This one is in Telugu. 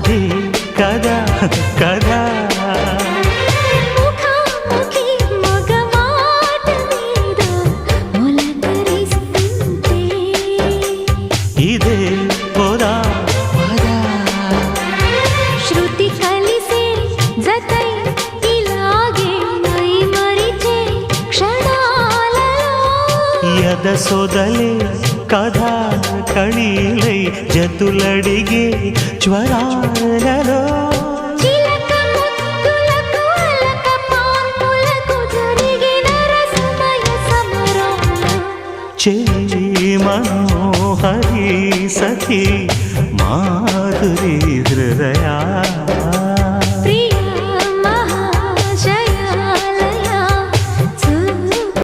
కాదే కదా కదా. ముద్దులకు అలక పాన్పులకు జరిగిన రసమయ సమరాలు చే మనోహరి సఖి మాధురి